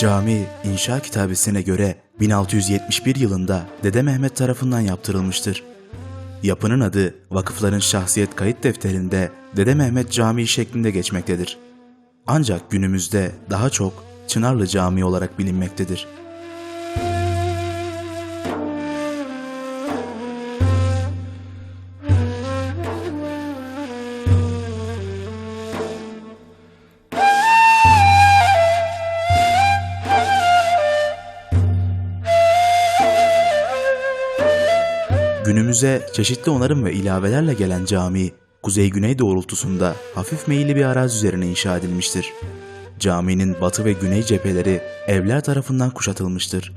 Cami, inşa kitabesine göre 1671 yılında Dede Mehmet tarafından yaptırılmıştır. Yapının adı vakıfların şahsiyet kayıt defterinde Dede Mehmet Camii şeklinde geçmektedir. Ancak günümüzde daha çok Çınarlı Camii olarak bilinmektedir. Günümüze çeşitli onarım ve ilavelerle gelen cami, kuzey-güney doğrultusunda hafif meyilli bir arazi üzerine inşa edilmiştir. Caminin batı ve güney cepheleri evler tarafından kuşatılmıştır.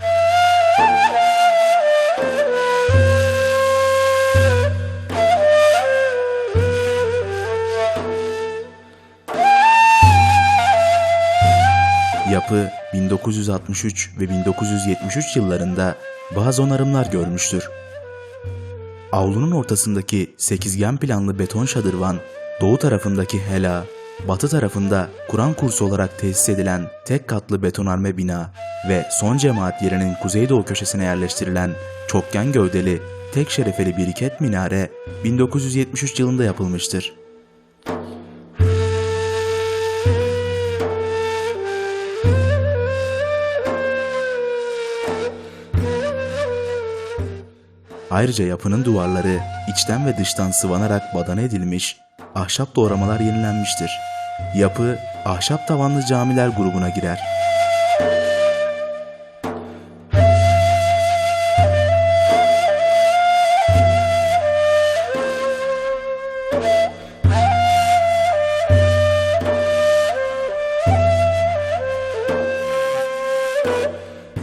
Yapı 1963 ve 1973 yıllarında bazı onarımlar görmüştür. Avlunun ortasındaki sekizgen planlı beton şadırvan, doğu tarafındaki hela, batı tarafında Kur'an kursu olarak tesis edilen tek katlı betonarme bina ve son cemaat yerinin kuzeydoğu köşesine yerleştirilen çokgen gövdeli tek şerefeli biriket minare 1973 yılında yapılmıştır. Ayrıca yapının duvarları içten ve dıştan sıvanarak badana edilmiş, ahşap doğramalar yenilenmiştir. Yapı, ahşap tavanlı camiler grubuna girer.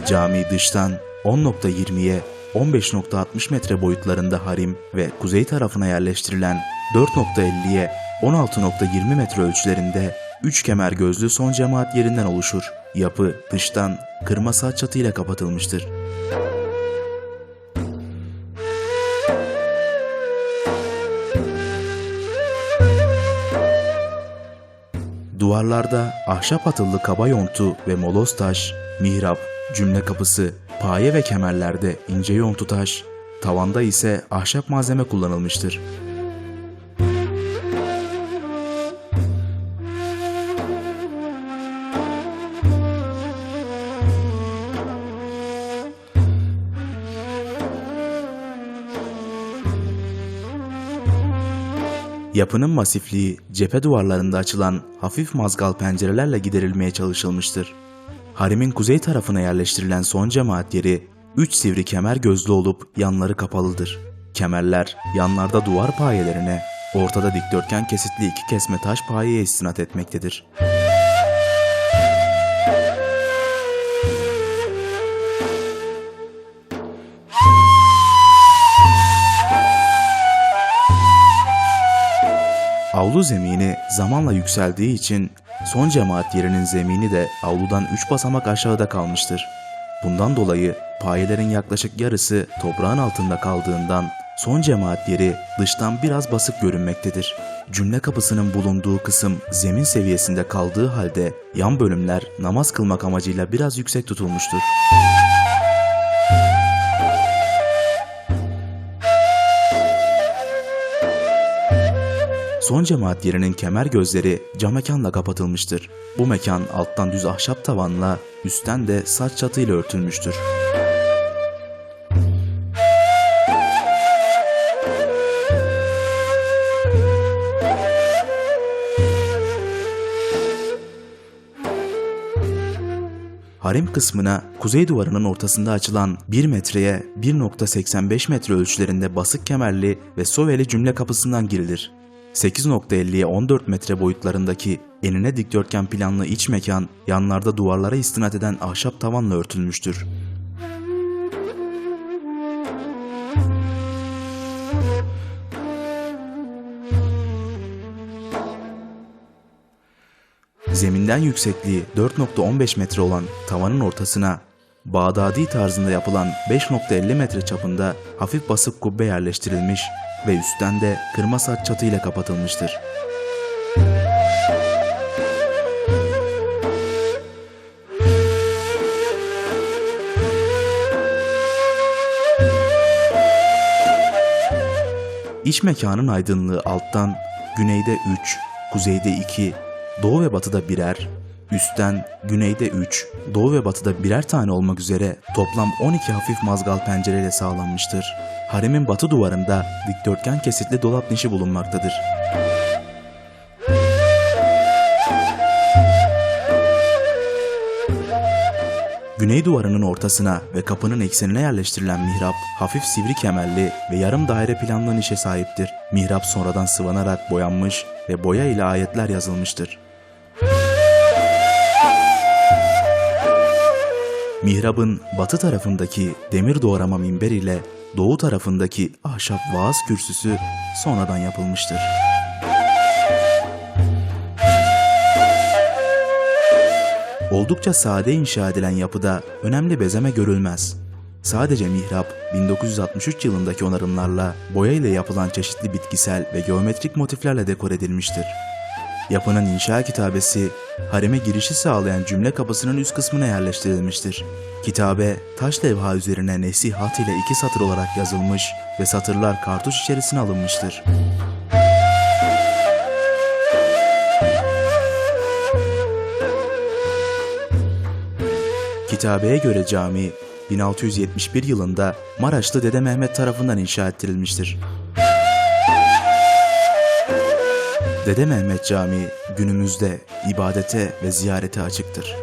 Cami dıştan 10.20'ye 15.60 metre boyutlarında harim ve kuzey tarafına yerleştirilen 4.50'ye 16.20 metre ölçülerinde 3 kemer gözlü son cemaat yerinden oluşur. Yapı dıştan kırma saat çatıyla kapatılmıştır. Duvarlarda ahşap atıllı kaba yontu ve moloz taş, mihrap, cümle kapısı, paye ve kemerlerde ince yontu taş, tavanda ise ahşap malzeme kullanılmıştır. Yapının masifliği cephe duvarlarında açılan hafif mazgal pencerelerle giderilmeye çalışılmıştır. Harimin kuzey tarafına yerleştirilen son cemaat yeri 3 sivri kemer gözlü olup yanları kapalıdır. Kemerler yanlarda duvar payelerine, ortada dikdörtgen kesitli iki kesme taş payeye istinat etmektedir. Avlu zemini zamanla yükseldiği için son cemaat yerinin zemini de avludan 3 basamak aşağıda kalmıştır. Bundan dolayı payelerin yaklaşık yarısı toprağın altında kaldığından son cemaat yeri dıştan biraz basık görünmektedir. Cümle kapısının bulunduğu kısım zemin seviyesinde kaldığı halde yan bölümler namaz kılmak amacıyla biraz yüksek tutulmuştur. Son cemaat yerinin kemer gözleri cam mekanla kapatılmıştır. Bu mekan alttan düz ahşap tavanla, üstten de saç çatıyla örtülmüştür. Harim kısmına kuzey duvarının ortasında açılan 1 metreye 1.85 metre ölçülerinde basık kemerli ve soveli cümle kapısından girilir. 8.50'ye 14 metre boyutlarındaki enine dikdörtgen planlı iç mekan yanlarda duvarlara istinat eden ahşap tavanla örtülmüştür. Zeminden yüksekliği 4.15 metre olan tavanın ortasına Bağdadi tarzında yapılan 5.50 metre çapında hafif basık kubbe yerleştirilmiş ve üstten de kırma saç çatı ile kapatılmıştır. İç mekanın aydınlığı alttan güneyde 3, kuzeyde 2, doğu ve batıda birer, üstten, güneyde 3, doğu ve batıda birer tane olmak üzere toplam 12 hafif mazgal pencereyle sağlanmıştır. Haremin batı duvarında dikdörtgen kesitli dolap nişi bulunmaktadır. Güney duvarının ortasına ve kapının eksenine yerleştirilen mihrap, hafif sivri kemerli ve yarım daire planlı nişe sahiptir. Mihrap sonradan sıvanarak boyanmış ve boya ile ayetler yazılmıştır. Mihrabın batı tarafındaki demir doğrama minber ile doğu tarafındaki ahşap vaaz kürsüsü sonradan yapılmıştır. Oldukça sade inşa edilen yapıda önemli bezeme görülmez. Sadece mihrap 1963 yılındaki onarımlarla boya ile yapılan çeşitli bitkisel ve geometrik motiflerle dekor edilmiştir. Yapının inşa kitabesi hareme girişi sağlayan cümle kapısının üst kısmına yerleştirilmiştir. Kitabe taş levha üzerine nesihat ile iki satır olarak yazılmış ve satırlar kartuş içerisine alınmıştır. Kitabeye göre cami 1671 yılında Maraşlı Dede Mehmet tarafından inşa ettirilmiştir. Dede Mehmet Camii günümüzde ibadete ve ziyarete açıktır.